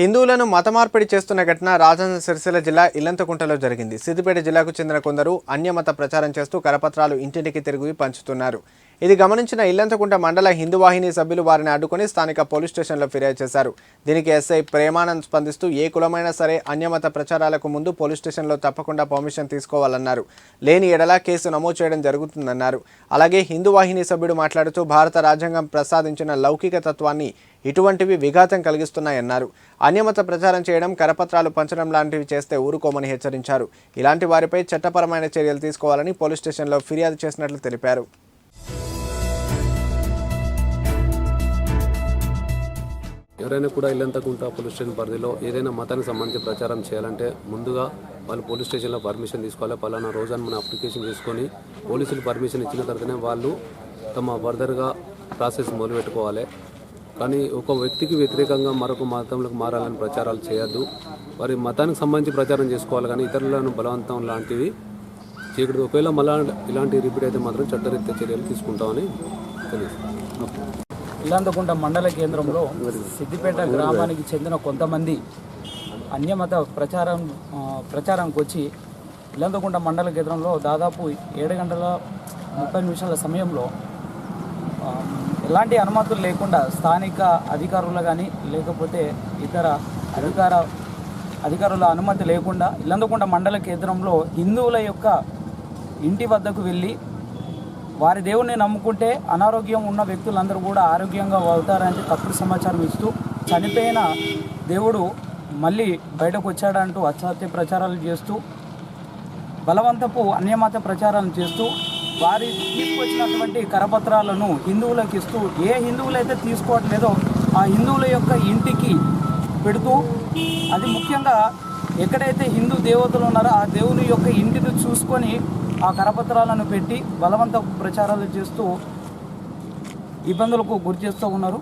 హిందువులను మతమార్పిడి చేస్తున్న ఘటన రాజన్న సిరిసిల్ల జిల్లా ఇల్లంతకుంటలో జరిగింది. సిద్దిపేట జిల్లాకు చెందిన కొందరు అన్యమత ప్రచారం చేస్తూ కరపత్రాలు ఇంటింటికి తిరిగి పంచుతున్నారు. ఇది గమనించిన ఇల్లంతకుంట మండల హిందూ వాహిని సభ్యులు వారిని అడ్డుకొని స్థానిక పోలీస్ స్టేషన్లో ఫిర్యాదు చేశారు. దీనికి ఎస్ఐ ప్రేమానంద్ స్పందిస్తూ ఏ కులమైనా సరే అన్యమత ప్రచారాలకు ముందు పోలీస్ స్టేషన్లో తప్పకుండా పర్మిషన్ తీసుకోవాలన్నారు. లేని ఎడల కేసు నమోదు చేయడం జరుగుతుందన్నారు. అలాగే హిందూ వాహిని సభ్యుడు మాట్లాడుతూ భారత రాజ్యాంగం ప్రసాదించిన లౌకిక తత్వాన్ని ఇటువంటివి విఘాతం కలిగిస్తున్నాయన్నారు. అన్యమత ప్రచారం చేయడం కరపత్రాలు పంచడం లాంటివి చేస్తే ఊరుకోమని హెచ్చరించారు. ఇలాంటి వారిపై చట్టపరమైన చర్యలు తీసుకోవాలని పోలీస్ స్టేషన్లో ఫిర్యాదు చేసినట్లు తెలిపారు. ఎవరైనా కూడా ఇల్లంతకుంట పోలీస్ స్టేషన్ పరిధిలో ఏదైనా మతానికి సంబంధించి ప్రచారం చేయాలంటే ముందుగా వాళ్ళు పోలీస్ స్టేషన్లో పర్మిషన్ తీసుకోవాలి. పలానా రోజాన మన మనం అప్లికేషన్ చేసుకొని పోలీసులు పర్మిషన్ ఇచ్చిన తర్వాతనే వాళ్ళు తమ ఫర్దర్గా ప్రాసెస్ మొదలుపెట్టుకోవాలి. కానీ ఒక వ్యక్తికి వ్యతిరేకంగా మరొక మతంలోకి మారాలని ప్రచారాలు చేయొద్దు. వారి మతానికి సంబంధించి ప్రచారం చేసుకోవాలి. కానీ ఇతరులను బలవంతం లాంటివి చేయకూడదు. ఒకవేళ మళ్ళా ఇలాంటి రిపీట్ అయితే మాత్రం చట్టరీత్యా చర్యలు తీసుకుంటామని తెలుసు ఇల్లంతకుంట మండల కేంద్రంలో సిద్దిపేట గ్రామానికి చెందిన కొంతమంది అన్యమత ప్రచారం ప్రచారానికి వచ్చి ఇల్లంతకుంట మండల కేంద్రంలో దాదాపు ఏడు గంటల ముప్పై నిమిషాల సమయంలో ఎలాంటి అనుమతులు లేకుండా స్థానిక అధికారులు కానీ లేకపోతే ఇతర అధికార అధికారుల అనుమతి లేకుండా ఇల్లంతకుంట మండల కేంద్రంలో హిందువుల యొక్క ఇంటి వద్దకు వెళ్ళి వారి దేవుణ్ణి నమ్ముకుంటే అనారోగ్యం ఉన్న వ్యక్తులందరూ కూడా ఆరోగ్యంగా అవుతారని తప్పుడు సమాచారం ఇస్తూ చనిపోయిన దేవుడు మళ్ళీ బయటకు వచ్చాడంటూ అసత్య ప్రచారాలు చేస్తూ బలవంతపు అన్యమత ప్రచారాలు చేస్తూ వారి తీసుకొచ్చినటువంటి కరపత్రాలను హిందువులకు ఇస్తూ ఏ హిందువులైతే తీసుకోవట్లేదో ఆ హిందువుల యొక్క ఇంటికి పెడుతూ అది ముఖ్యంగా ఎక్కడైతే హిందూ దేవతలు ఉన్నారో ఆ దేవుని యొక్క ఇంటిని చూసుకొని ఆ కరపత్రాలను పెట్టి బలవంత ప్రచారాలు చేస్తూ ఇబ్బందులకు గురి చేస్తూ ఉన్నారు.